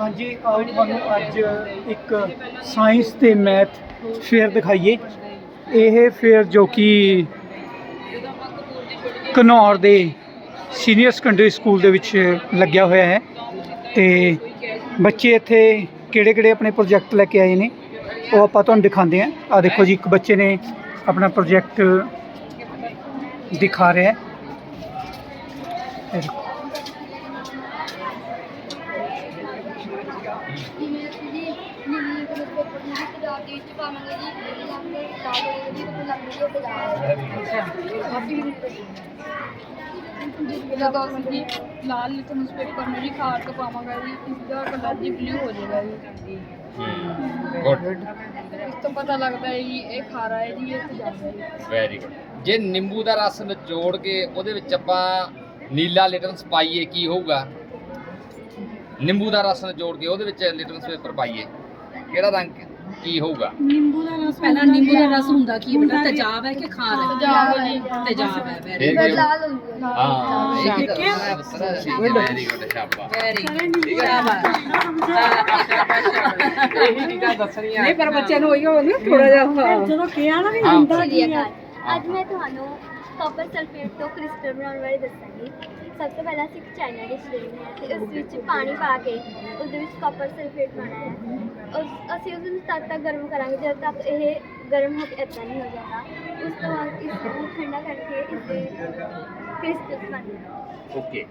ਹਾਂਜੀ, ਆਓ ਤੁਹਾਨੂੰ ਅੱਜ ਇੱਕ ਸਾਇੰਸ ਤੇ ਮੈਥ ਫੇਅਰ ਦਿਖਾਈਏ। ਇਹ ਫੇਅਰ ਜੋ ਕਿ ਘਨੌਰ ਦੇ ਸੀਨੀਅਰ ਸੈਕੰਡਰੀ ਸਕੂਲ ਦੇ ਵਿੱਚ ਲੱਗਿਆ ਹੋਇਆ ਹੈ। ਤੇ ਬੱਚੇ ਇੱਥੇ ਕਿਹੜੇ ਕਿਹੜੇ ਆਪਣੇ ਪ੍ਰੋਜੈਕਟ ਲੈ ਕੇ ਆਏ ਨੇ, ਉਹ ਆਪਾਂ ਤੁਹਾਨੂੰ ਦਿਖਾਉਂਦੇ ਹਾਂ। ਆ ਦੇਖੋ ਜੀ, ਇੱਕ ਬੱਚੇ ਨੇ ਆਪਣਾ ਪ੍ਰੋਜੈਕਟ ਦਿਖਾ ਰਿਹਾ ਹੈ। ਦੇਖੋ। ਜਦੋਂ ਅਸੀਂ ਜੀ ਲਾਲ ਲਿਟਮਸ ਪੇਪਰ ਨੂੰ ਜੀ ਖਾੜ ਪਾਵਾਂਗਾ ਜੀ ਇਸ ਕਲਰ ਜੀ ਬਲੂ ਹੋ ਜਾਏਗਾ ਜੀ ਗੁੱਡ ਇਸ ਤੋਂ ਪਤਾ ਲੱਗਦਾ ਹੈ ਜੀ ਇਹ ਖਾਰਾ ਹੈ ਜੀ ਇਹ ਪੰਜਾਬ ਹੈ ਵੈਰੀ ਗੁੱਡ ਜੇ ਨਿੰਬੂ ਦਾ ਰਸ ਨਿਚੋੜ ਕੇ ਉਹਦੇ ਵਿੱਚ ਆਪਾਂ ਨੀਲਾ ਲਿਟਰਸ ਪਾਈਏ, ਕੀ ਹੋਊਗਾ? ਨਿੰਬੂ ਦਾ ਰਸ ਨਿਚੋੜ ਕੇ ਉਹਦੇ ਵਿੱਚ ਲਿਟਰਸ ਪੇਪਰ ਪਾਈਏ। ਕਿਹੜਾ ਰੰਗ ਕੀ ਹੋਊਗਾ? ਪਹਿਲਾਂ ਨਿੰਬੂ ਦਾ ਰਸ ਹੁੰਦਾ ਕੀ ਹੈ ਬੇਟਾ ਤੇਜ਼ਾਬ ਹੈ ਕਿ ਖਾਰ ਹੈ? ਪੰਜਾਬ ਹੈ ਜੀ ਤੇਜ਼ਾਬ ਹੈ ਵੈਰੀ ਕੀ ਲਾਲ ਹੋ ਜਾਊਗਾ ਹਾਂ ਵੈਰੀ ਗੁੱਡ ਸ਼ਾਬਾਸ਼। ਵੈਰੀ ਠੀਕ ਹੈ ਇਹੀ ਚੀਜ਼ਾਂ ਦੱਸਣੀਆਂ। ਨਹੀਂ ਪਰ ਬੱਚਿਆਂ ਨੂੰ ਉਹੀ ਹੋਣਾ ਥੋੜਾ ਜਿਹਾ ਜਦੋਂ ਕਿਹਾ ਨਾ ਵੀ। ਹੁੰਦਾ ਕੀ ਹੈ। ਅੱਜ ਮੈਂ ਤੁਹਾਨੂੰ ਕਾਪਰ ਸਲਫੇਟ ਤੋਂ ਕ੍ਰਿਸਟਲ ਬਣਾਉਣ ਬਾਰੇ ਦੱਸਾਂਗੀ। ਸਭ ਤੋਂ ਪਹਿਲਾਂ ਅਸੀਂ ਇੱਕ ਚਾਈਨਾ ਡਿਸ਼ ਲੈਣੀ ਹੈ ਤੇ ਉਸ ਵਿੱਚ ਪਾਣੀ ਪਾ ਕੇ ਉਹਦੇ ਵਿੱਚ ਕਾਪਰ ਸਲਫੇਟ ਪਾਉਣਾ ਹੈ। ਉਸ ਅਸੀਂ ਉਸ ਨੂੰ ਤਦ ਤੱਕ ਗਰਮ ਕਰਾਂਗੇ ਜਦ ਤੱਕ ਇਹ ਗਰਮ ਹੋ ਕੇ ਇੱਦਾਂ ਨਹੀਂ ਹੋ ਜਾਂਦਾ। ਉਸ ਤੋਂ ਬਾਅਦ ਇਸ ਨੂੰ ਠੰਡਾ ਕਰਕੇ ਇਸ ਦੇ ਕ੍ਰਿਸਟਲ ਬਣਾਉਣੇ ਓਕੇ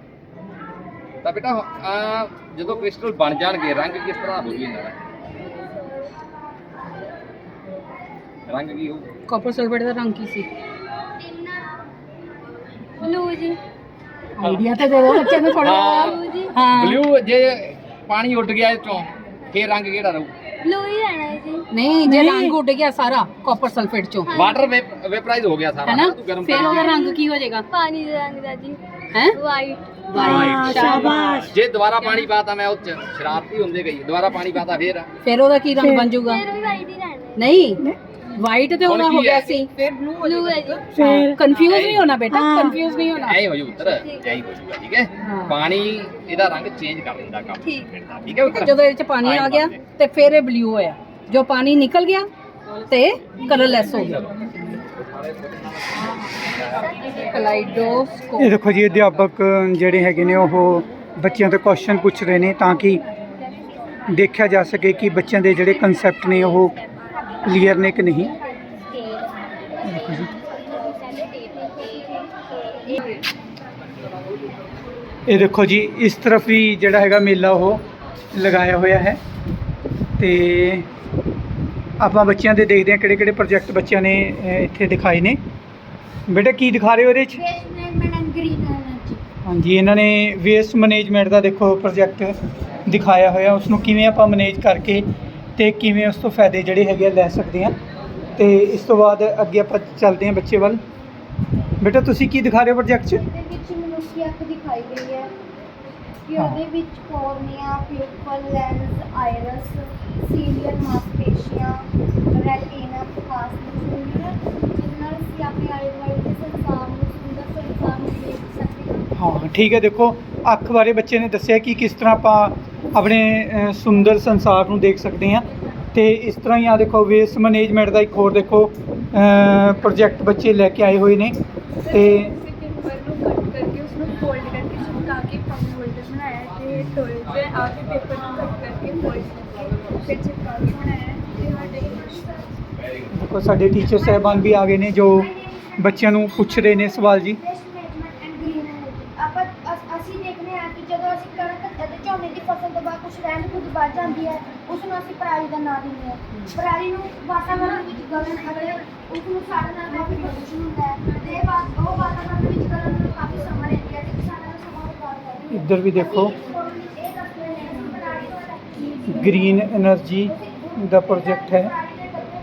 ਤਾਂ ਬੇਟਾ ਆ ਜਦੋਂ ਕ੍ਰਿਸਟਲ ਬਣ ਜਾਣਗੇ ਰੰਗ ਕਿਸ ਤਰ੍ਹਾਂ ਹੋ ਜੂ ਇਹਨਾਂ ਦਾ ਰੰਗ ਕੀ ਹੋਊ? ਕਾਪਰ ਸਲਫੇਟ ਦਾ ਰੰਗ ਕੀ ਸੀ? ਬਲੂ ਜੀ। ਆਈਡੀਆ ਤਾਂ ਦੇ ਦੋ ਬੱਚਿਆਂ ਨੂੰ ਥੋੜਾ ਹਾਂ। ਬਲੂ ਜੀ। ਹਾਂ। ਬਲੂ ਜੇ ਪਾਣੀ ਉੱਡ ਗਿਆ ਚੋਂ ਫੇਰ ਰੰਗ ਕਿਹੜਾ ਰਹੂ? ਬਲੂ ਹੀ ਰਹਿਣਾ ਹੈ ਜੀ। ਨਹੀਂ ਜੇ ਰੰਗ ਉੱਡ ਗਿਆ ਸਾਰਾ ਕਾਪਰ ਸਲਫੇਟ ਚੋਂ। ਵਾਟਰ ਵੇਪਰਾਈਜ਼ ਹੋ ਗਿਆ ਸਾਰਾ। ਹੈਨਾ? ਤੂੰ ਗਰਮ ਫਿਰ ਉਹਦਾ ਰੰਗ ਕੀ ਹੋ ਜਾਏਗਾ? ਪਾਣੀ ਦੇ ਰੰਗ ਦਾ ਜੀ। ਹੈ? ਵਾਈਟ ਸ਼ਾਬਾਸ਼। ਜੇ ਦੁਬਾਰਾ ਪਾਣੀ ਪਾਤਾ ਮੈਂ ਉਹ ਚ ਸ਼ਰਾਰਤੀ ਹੁੰਦੇ ਗਈ। ਦੁਬਾਰਾ ਪਾਣੀ ਪਾਤਾ ਫੇਰ? ਫਿਰ ਉਹਦਾ ਕੀ ਰੰਗ ਬਣ ਜਾਊਗਾ? ਫਿਰ ਵੀ ਵਾਈਟ ਹੀ ਰਹਿਣਾ ਹੈ। ਨਹੀਂ। ਵਾਈਟ ਤੇ ਹੁਣ ਹੋ ਕੀ ਗਿਆ? ਸੀ। ਫਿਰ ਬਲੂ ਹੈ ਜੀ। ਫਿਰ ਕਨਫਿਊਜ਼ ਨਹੀਂ ਹੋਣਾ ਬੇਟਾ ਹਾਂ। ਕਨਫਿਊਜ਼ ਨਹੀਂ ਹੋਣਾ। ਐਂ ਹੋ ਜੂ ਉੱਤਰ। ਐਂ ਹੋ ਜੂਗਾ ਠੀਕ ਹੈ? ਹਾਂ। ਪਾਣੀ ਇਹਦਾ ਰੰਗ ਚੇਂਜ ਕਰ ਦਿੰਦਾ ਕੰਮ ਠੀਕ। ਕਰਦਾ, ਠੀਕ ਹੈ ਉੱਤਰ? ਜਦੋਂ ਇਹਦੇ ਚ ਪਾਣੀ ਆ ਗਿਆ ਤੇ ਫਿਰ ਇਹ ਬਲੂ ਹੋਇਆ। ਜੋ ਪਾਣੀ ਨਿਕਲ ਗਿਆ ਤੇ ਕਲਰਲੈਸ ਹੋ ਗਿਆ। ਕਲਾਈਡੋਸਕੋਪ ਇਹ ਦੇਖੋ ਜੀ ਅਧਿਆਪਕ ਜਿਹੜੇ ਹੈਗੇ ਨੇ ਉਹ ਬੱਚਿਆਂ ਤੋਂ ਕੁਐਸਚਨ ਪੁੱਛ ਰਹੇ ਨੇ ਤਾਂ ਕਿ ਦੇਖਿਆ ਜਾ ਸਕੇ ਕਿ ਬੱਚਿਆਂ ਦੇ ਜਿਹੜੇ ਕਨਸੈਪਟ ਨੇ ਉਹ ਕਲੀਅਰ ਨੇ ਕਿ ਨਹੀਂ? ਇਹ ਦੇਖੋ ਜੀ। ਇਹ ਦੇਖੋ ਜੀ ਇਸ ਤਰਫ ਵੀ ਜਿਹੜਾ ਹੈਗਾ ਮੇਲਾ ਉਹ ਲਗਾਇਆ ਹੋਇਆ ਹੈ। ਤੇ ਆਪਾਂ ਬੱਚਿਆਂ ਦੇ ਦੇਖਦੇ ਹਾਂ ਕਿਹੜੇ ਕਿਹੜੇ ਪ੍ਰੋਜੈਕਟ ਬੱਚਿਆਂ ਨੇ ਇੱਥੇ ਦਿਖਾਏ ਨੇ। ਬੇਟਾ ਕੀ ਦਿਖਾ ਰਹੇ ਹੋ ਇਹਦੇ 'ਚ? ਹਾਂਜੀ ਇਹਨਾਂ ਨੇ ਵੇਸਟ ਮੈਨੇਜਮੈਂਟ ਦਾ ਦੇਖੋ ਪ੍ਰੋਜੈਕਟ ਦਿਖਾਇਆ ਹੋਇਆ। ਉਸ ਨੂੰ ਕਿਵੇਂ ਆਪਾਂ ਮੈਨੇਜ ਕਰਕੇ ਤੇ ਕਿਵੇਂ ਉਸ ਤੋਂ ਫਾਇਦੇ ਜਿਹੜੇ ਹੈਗੇ ਆ ਲੈ ਸਕਦੇ ਆ। ਤੇ ਇਸ ਤੋਂ ਬਾਅਦ ਅੱਗੇ ਆਪਾਂ ਚੱਲਦੇ ਹਾਂ ਬੱਚੇ ਵੱਲ। ਬੇਟਾ ਤੁਸੀਂ ਕੀ ਦਿਖਾ ਰਹੇ ਹੋ ਪ੍ਰੋਜੈਕਟ 'ਚ? ਦੇ ਵਿੱਚ ਮਨੁੱਖੀ ਅੱਖ ਦਿਖਾਈ ਗਈ ਹੈ ਕਿ ਹਾਂ। ਉਹਦੇ ਵਿੱਚ ਕੋਰਨੀਆ ਪਿਊਪਲ ਲੈਂਸ ਆਇਰਸ ਸੀਲੀਅਰ ਮਾਸਪੇਸ਼ੀਆਂ ਰੈਟੀਨਾ ਖਾਸ ਹੁੰਦੀ ਹੈ ਜਿਸ ਨਾਲ ਅਸੀਂ ਆਪਣੇ ਆਲੇ ਦੁਆਲੇ ਦੇ ਸੰਸਾਰ ਨੂੰ ਸੁੰਦਰ ਸੰਸਾਰ ਨੂੰ ਦੇਖ ਸਕਦੇ ਹਾਂ। ਹਾਂ ਠੀਕ ਹੈ ਦੇਖੋ ਅੱਖ ਬਾਰੇ ਬੱਚੇ ਨੇ ਦੱਸਿਆ ਕਿ ਕਿਸ ਤਰ੍ਹਾਂ ਆਪਾਂ ਆਪਣੇ ਸੁੰਦਰ ਸੰਸਾਰ ਨੂੰ ਦੇਖ ਸਕਦੇ ਹਾਂ। ਤੇ ਇਸ ਤਰ੍ਹਾਂ ਹੀ ਆ ਦੇਖੋ ਵੇਸਟ ਮੈਨੇਜਮੈਂਟ ਦਾ ਇੱਕ ਹੋਰ ਦੇਖੋ ਪ੍ਰੋਜੈਕਟ ਬੱਚੇ ਲੈ ਕੇ ਆਏ ਹੋਏ ਨੇ। ਤੇ ਆ ਦੇਖੋ ਸਾਡੇ ਟੀਚਰ ਸਾਹਿਬਾਨ ਵੀ ਆ ਗਏ ਨੇ ਜੋ ਬੱਚਿਆਂ ਨੂੰ ਪੁੱਛ ਰਹੇ ਨੇ ਸਵਾਲ ਜੀ। ਸਟੈਂਡ ਖੁਦ ਵੱਜ ਜਾਂਦੀ ਹੈ ਉਸ ਨੂੰ ਅਸੀਂ ਪਰਾਲੀ ਦਾ ਨਾਂ ਦਿੰਦੇ ਹਾਂ ਪਰਾਲੀ ਨੂੰ ਵਾਤਾਵਰਣ ਵਿੱਚ ਗਲਣ ਅਤੇ ਉਸ ਨੂੰ ਸਾੜਨ ਨਾਲ ਕਾਫੀ ਪ੍ਰਦੂਸ਼ਣ ਹੁੰਦਾ ਹੈ ਤੇ ਇਹ ਬਾਤ ਉਹ ਵਾਤਾਵਰਣ ਵਿੱਚ ਗਲਣ ਨੂੰ ਕਾਫੀ ਸਮਾਂ ਲੈਂਦੀ ਹੈ ਤੇ ਕਿਸਾਨਾਂ ਦਾ ਸਮਾਂ ਬਚਾਉਂਦਾ ਹੈ ਇੱਧਰ ਵੀ ਦੇਖੋ ग्रीन एनर्जी ਦਾ ਪ੍ਰੋਜੈਕਟ ਹੈ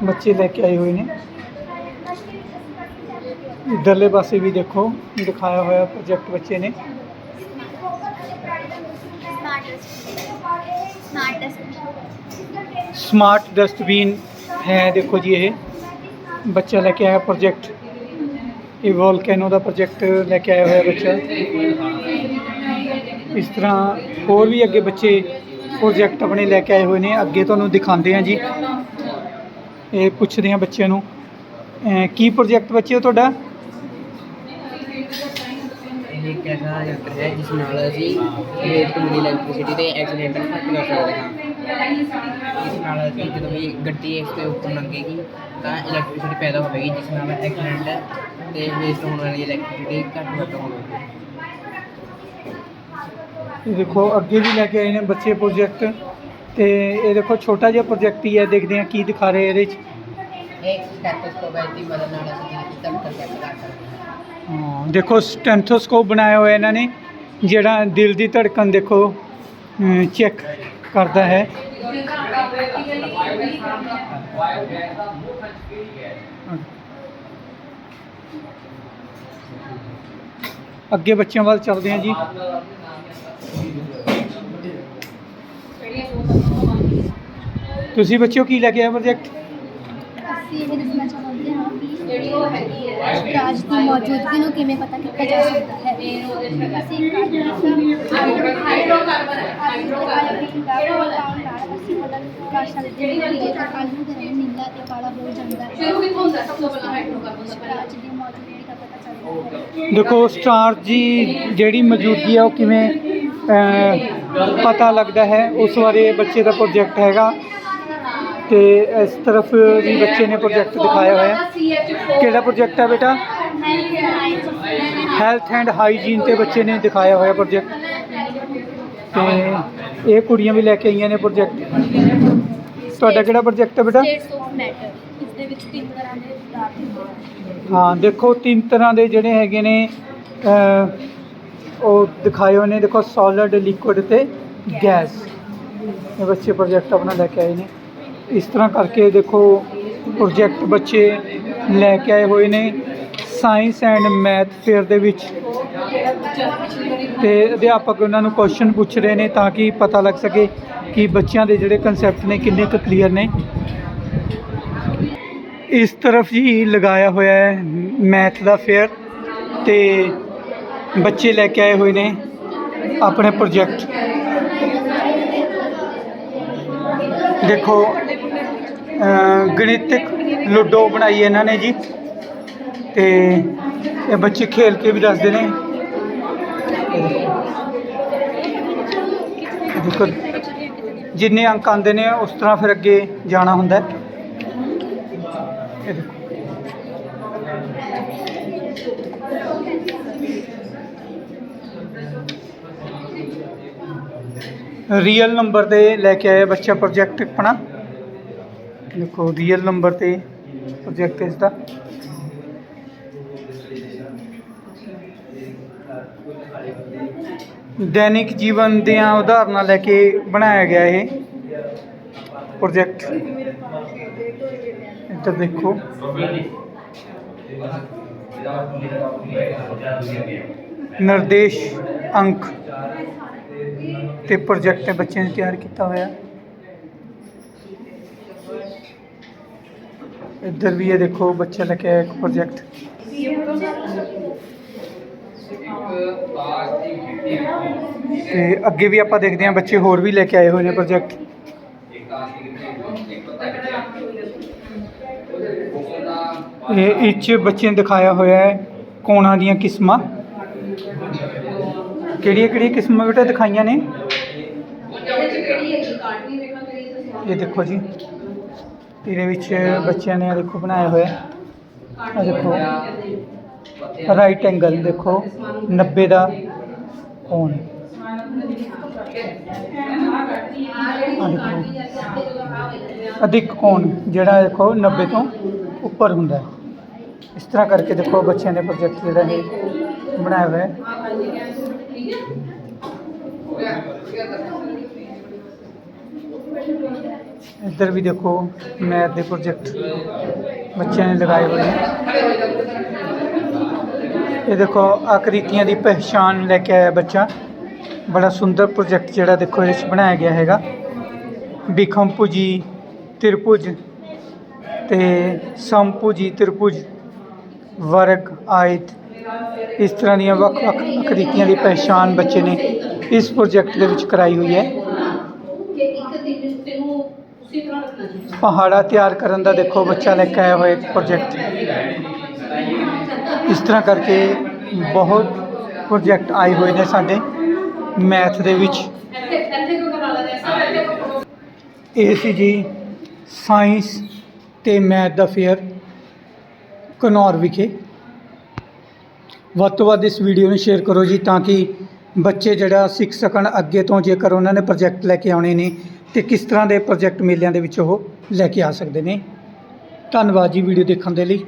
ਬੱਚੇ ਲੈ ਕੇ ਆਏ ਹੋਏ ਨੇ ਇਧਰਲੇ ਪਾਸੇ ਵੀ ਦੇਖੋ ਦਿਖਾਇਆ ਹੋਇਆ ਪ੍ਰੋਜੈਕਟ ਬੱਚੇ ਨੇ ਸਮਾਰਟ ਡਸਟਬਿਨ ਹੈ, ਦੇਖੋ ਜੀ ਇਹ। ਬੱਚਾ ਲੈ ਕੇ ਆਇਆ ਪ੍ਰੋਜੈਕਟ ਇਹ ਵੋਲਕੈਨੋ ਦਾ ਪ੍ਰੋਜੈਕਟ ਲੈ ਕੇ ਆਇਆ ਹੋਇਆ ਬੱਚਾ। ਇਸ ਤਰ੍ਹਾਂ ਹੋਰ ਵੀ ਅੱਗੇ ਬੱਚੇ ਪ੍ਰੋਜੈਕਟ ਆਪਣੇ ਲੈ ਕੇ ਆਏ ਹੋਏ ਨੇ। ਅੱਗੇ ਤੁਹਾਨੂੰ ਦਿਖਾਉਂਦੇ ਹਾਂ ਜੀ। ਇਹ ਪੁੱਛਦੇ ਹਾਂ ਬੱਚਿਆਂ ਨੂੰ। ਕੀ ਪ੍ਰੋਜੈਕਟ ਬੱਚਿਓ ਤੁਹਾਡਾ? ਇੱਕ ਐਸਾ ਯੰਤਰ ਹੈ ਜਿਸ ਨਾਲ ਅਸੀਂ ਵੇਸਟ ਮਿਲੀ ਇਲੈਕਟ੍ਰਿਸਿਟੀ ਤੇ ਐਕਸੀਡੈਂਟ ਘੱਟ ਕਰ ਸਕਦੇ ਹਾਂ। ਇਸ ਨਾਲ ਅਸੀਂ ਜਦੋਂ ਵੀ ਗੱਡੀ ਇਸ ਦੇ ਉੱਪਰ ਲੰਘੇਗੀ ਤਾਂ ਇਲੈਕਟ੍ਰਿਸਿਟੀ ਪੈਦਾ ਹੋਵੇਗੀ ਜਿਸ ਨਾਲ ਐਕਸੀਡੈਂਟ ਤੇ ਵੇਸਟ ਹੋਣ ਵਾਲੀ ਇਲੈਕਟ੍ਰਿਸਿਟੀ ਘੱਟ ਵੱਧ ਹੋਵੇਗੀ। ਇਹ ਦੇਖੋ ਅੱਗੇ ਵੀ ਲੈ ਕੇ ਆਏ ਨੇ ਬੱਚੇ ਪ੍ਰੋਜੈਕਟ ਤੇ ਇਹ ਦੇਖੋ ਛੋਟਾ ਜਿਹਾ ਪ੍ਰੋਜੈਕਟ ਹੀ ਹੈ ਦੇਖਦੇ ਹਾਂ ਕੀ ਦਿਖਾ ਰਹੇ ਇਹਦੇ 'ਚ ਇਹ ਸਟੈਥੋਸਕੋਪ ਹੈ ਦੀ ਮਦਦ ਨਾਲ ਅਸੀਂ ਧੜਕਣ ਚੈੱਕ ਕਰ ਸਕਦੇ ਹਾਂ। ਹਾਂ, ਦੇਖੋ, ਸਟੈਂਥੋਸਕੋਪ ਬਣਾਇਆ ਹੋਇਆ ਇਹਨਾਂ ਨੇ, ਜਿਹੜਾ ਦਿਲ ਦੀ ਧੜਕਣ, ਦੇਖੋ ਚੈੱਕ ਕਰਦਾ ਹੈ। ਅੱਗੇ ਬੱਚਿਆਂ ਵੱਲ ਚੱਲਦੇ ਹਾਂ ਜੀ। ਤੁਸੀਂ ਬੱਚਿਓ ਕੀ ਲੈ ਕੇ ਪ੍ਰੋਜੈਕਟ ਅਸੀਂ ਇਹ ਦੱਸਣਾ ਚਾਹੁੰਦੇ ਹਾਂ ਕਿ ਜਿਹੜੀ ਉਹ ਹੈਗੀ ਰਾਜ ਦੀ ਮੌਜੂਦਗੀ ਨੂੰ ਕਿਵੇਂ ਪਤਾ ਕੀਤਾ ਜਾ ਸਕਦਾ ਹੈ? ਅਸੀਂ ਹਾਈਡਰੋਕਾਰਬਨ ਹਾਈਡਰੋਕਾਰਬਨ ਅਸੀਂ ਮਤਲਬ ਕਰ ਸਕਦੇ ਹਾਂ ਕਿ ਜੇਕਰ ਕੱਲ੍ਹ ਨੂੰ ਦਿਨ ਨੀਲਾ ਤੇ ਕਾਲਾ ਹੋ ਜਾਂਦਾ ਹੈ ਸ਼ੁਰੂ ਕਿੱਥੋਂ ਹੁੰਦਾ ਸਭ ਤੋਂ ਪਹਿਲਾਂ ਹਾਈਡਰੋਕਾਰਬਨ ਰਾਜ ਦੀ ਮੌਜੂਦਗੀ ਦਾ ਪਤਾ ਚੱਲਦਾ ਹੈ। ਦੇਖੋ ਸਟਾਰ ਦੀ ਜਿਹੜੀ ਮੌਜੂਦਗੀ ਹੈ ਉਹ ਕਿਵੇਂ ਪਤਾ ਲੱਗਦਾ ਹੈ? ਉਸ ਬਾਰੇ ਬੱਚੇ ਦਾ ਪ੍ਰੋਜੈਕਟ ਹੈਗਾ। ਤੇ ਇਸ ਤਰਫ ਵੀ ਬੱਚੇ ਨੇ ਪ੍ਰੋਜੈਕਟ ਦਿਖਾਇਆ ਹੋਇਆ ਹੈ। ਕਿਹੜਾ ਪ੍ਰੋਜੈਕਟ ਹੈ ਬੇਟਾ? ਹੈਲਥ ਐਂਡ ਹਾਈਜੀਨ ਤੇ ਬੱਚੇ ਨੇ ਦਿਖਾਇਆ ਹੋਇਆ ਪ੍ਰੋਜੈਕਟ ਤੇ ਇਹ ਕੁੜੀਆਂ ਵੀ ਲੈ ਕੇ ਆਈਆਂ ਨੇ ਪ੍ਰੋਜੈਕਟ ਤੁਹਾਡਾ ਕਿਹੜਾ ਪ੍ਰੋਜੈਕਟ ਹੈ ਬੇਟਾ? ਹਾਂ ਦੇਖੋ ਤਿੰਨ ਤਰ੍ਹਾਂ ਦੇ ਜਿਹੜੇ ਹੈਗੇ ਨੇ ਉਹ ਦਿਖਾਏ ਹੋਏ ਨੇ। ਦੇਖੋ ਸੋਲਿਡ ਲਿਕੁਇਡ ਤੇ ਗੈਸ ਇਹ ਬੱਚੇ ਪ੍ਰੋਜੈਕਟ ਆਪਣਾ ਲੈ ਕੇ ਆਏ ਨੇ। ਇਸ ਤਰ੍ਹਾਂ ਕਰਕੇ ਦੇਖੋ ਪ੍ਰੋਜੈਕਟ ਬੱਚੇ ਲੈ ਕੇ ਆਏ ਹੋਏ ਨੇ ਸਾਇੰਸ ਐਂਡ ਮੈਥ ਫੇਅਰ ਦੇ ਵਿੱਚ। ਤੇ ਅਧਿਆਪਕ ਉਹਨਾਂ ਨੂੰ ਕੁਐਸਚਨ ਪੁੱਛ ਰਹੇ ਨੇ ਤਾਂ ਕਿ ਪਤਾ ਲੱਗ ਸਕੇ ਕਿ ਬੱਚਿਆਂ ਦੇ ਜਿਹੜੇ ਕਨਸੈਪਟ ਨੇ ਕਿੰਨੇ ਕੁ ਕਲੀਅਰ ਨੇ। ਇਸ ਤਰਫ ਜੀ ਲਗਾਇਆ ਹੋਇਆ ਹੈ ਮੈਥ ਦਾ ਫੇਅਰ ਤੇ ਬੱਚੇ ਲੈ ਕੇ ਆਏ ਹੋਏ ਨੇ ਆਪਣੇ ਪ੍ਰੋਜੈਕਟ। ਦੇਖੋ, ਅਹ, ਗਣਿਤਿਕ ਲੂਡੋ ਬਣਾਈ ਇਹਨਾਂ ਨੇ ਜੀ। ਤੇ ਇਹ ਬੱਚੇ ਖੇਲ ਕੇ ਵੀ ਦੱਸਦੇ ਨੇ। ਦੇਖੋ, ਜਿੰਨੇ ਅੰਕ ਆਉਂਦੇ ਨੇ, ਉਸ ਤਰ੍ਹਾਂ ਫਿਰ ਅੱਗੇ ਜਾਣਾ ਹੁੰਦਾ। ਇਹ ਦੇਖੋ। ਰੀਅਲ ਨੰਬਰ ਤੇ ਲੈ ਕੇ ਆਇਆ ਬੱਚਾ ਪ੍ਰੋਜੈਕਟ ਆਪਣਾ। ਦੇਖੋ ਰੀਅਲ ਨੰਬਰ ਤੇ ਪ੍ਰੋਜੈਕਟ ਇਸ ਦਾ। ਦੈਨਿਕ ਜੀਵਨ ਦੀਆਂ ਉਦਾਹਰਨਾਂ ਲੈ ਕੇ ਬਣਾਇਆ ਗਿਆ ਇਹ ਪ੍ਰੋਜੈਕਟ ਇੱਧਰ ਦੇਖੋ। ਨਿਰਦੇਸ਼ ਅੰਕ। ਤੇ ਪ੍ਰੋਜੈਕਟ ਬੱਚਿਆਂ ਨੇ ਤਿਆਰ ਕੀਤਾ ਹੋਇਆ। ਇੱਧਰ ਵੀ ਇਹ ਦੇਖੋ ਬੱਚਾ ਲੈ ਕੇ ਆਇਆ ਇੱਕ ਪ੍ਰੋਜੈਕਟ ਤੇ ਅੱਗੇ ਵੀ ਆਪਾਂ ਦੇਖਦੇ ਹਾਂ, ਬੱਚੇ ਹੋਰ ਵੀ ਲੈ ਕੇ ਆਏ ਹੋਏ ਨੇ ਪ੍ਰੋਜੈਕਟ ਇਹ ਇੱਚ ਬੱਚੇ ਨੇ ਦਿਖਾਇਆ ਹੋਇਆ ਹੈ ਕੋਣਾਂ ਦੀਆਂ ਕਿਸਮਾਂ। ਕਿਹੜੀਆਂ ਕਿਹੜੀਆਂ ਕਿਸਮਾਂ ਬੇਟਾ ਦਿਖਾਈਆਂ ਨੇ? ਇਹ ਦੇਖੋ ਜੀ। ਇਹਦੇ ਵਿੱਚ ਬੱਚਿਆਂ ਨੇ ਆਹ ਦੇਖੋ ਬਣਾਇਆ ਹੋਇਆ। ਆ ਦੇਖੋ। ਰਾਈਟ ਐਂਗਲ ਦੇਖੋ। 90 ਦਾ ਕੋਣ ਆ ਦੇਖੋ। ਅਧਿਕ ਕੋਣ ਜਿਹੜਾ ਦੇਖੋ 90 ਤੋਂ ਉੱਪਰ ਹੁੰਦਾ ਹੈ। ਇਸ ਤਰ੍ਹਾਂ ਕਰਕੇ ਦੇਖੋ ਬੱਚਿਆਂ ਨੇ ਪ੍ਰੋਜੈਕਟ ਜਿਹੜਾ ਹੈ ਬਣਾਇਆ ਹੋਇਆ ਹੈ। ਇੱਧਰ ਵੀ ਦੇਖੋ, ਮੈਥ ਦੇ ਪ੍ਰੋਜੈਕਟ ਬੱਚਿਆਂ ਨੇ ਲਗਾਏ ਹੋਏ ਨੇ। ਇਹ ਦੇਖੋ ਆਕ੍ਰਿਤੀਆਂ ਦੀ ਪਹਿਚਾਣ ਲੈ ਕੇ ਆਇਆ ਬੱਚਾ। ਬੜਾ ਸੁੰਦਰ ਪ੍ਰੋਜੈਕਟ ਜਿਹੜਾ ਦੇਖੋ ਇਸ 'ਚ ਬਣਾਇਆ ਗਿਆ ਹੈਗਾ। ਬਿਖੰਭੁਜੀ ਤ੍ਰਿਭੁਜ ਤੇ ਸੰਭੁਜੀ ਤ੍ਰਿਭੁਜ ਵਰਗ ਆਇਤ। ਇਸ ਤਰ੍ਹਾਂ ਦੀਆਂ ਵੱਖ-ਵੱਖ ਆਕ੍ਰਿਤੀਆਂ ਦੀ ਪਹਿਚਾਣ ਬੱਚੇ ਨੇ ਇਸ ਪ੍ਰੋਜੈਕਟ ਦੇ ਵਿੱਚ ਕਰਾਈ ਹੋਈ ਹੈ। ਪਹਾੜਾ ਤਿਆਰ ਕਰਨ ਦਾ ਦੇਖੋ ਬੱਚਾ ਲੈ ਕੇ ਆਇਆ ਹੋਇਆ ਇੱਕ ਪ੍ਰੋਜੈਕਟ ਇਸ ਤਰ੍ਹਾਂ ਕਰਕੇ ਬਹੁਤ ਪ੍ਰੋਜੈਕਟ ਆਏ ਹੋਏ ਨੇ ਸਾਡੇ ਮੈਥ ਦੇ ਵਿੱਚ। ਇਹ ਸੀ ਜੀ ਸਾਇੰਸ ਤੇ ਮੈਥ ਦਾ ਫੇਅਰ ਘਨੌਰ ਵਿਖੇ। ਵੱਧ ਤੋਂ ਵੱਧ ਇਸ ਵੀਡੀਓ ਨੂੰ ਸ਼ੇਅਰ ਕਰੋ ਜੀ ਤਾਂ ਕਿ ਬੱਚੇ ਜਿਹੜਾ ਸਿੱਖ ਸਕਣ ਅੱਗੇ ਤੋਂ ਜੇਕਰ ਉਹਨਾਂ ਨੇ ਪ੍ਰੋਜੈਕਟ ਲੈ ਕੇ ਆਉਣੇ ਨੇ ਤੇ ਕਿਸ ਤਰ੍ਹਾਂ ਦੇ ਪ੍ਰੋਜੈਕਟ ਮੇਲਿਆਂ ਦੇ ਵਿੱਚ ਉਹ ਲੈ ਕੇ ਆ ਸਕਦੇ ਨੇ। ਧੰਨਵਾਦ ਜੀ ਵੀਡੀਓ ਦੇਖਣ ਦੇ ਲਈ।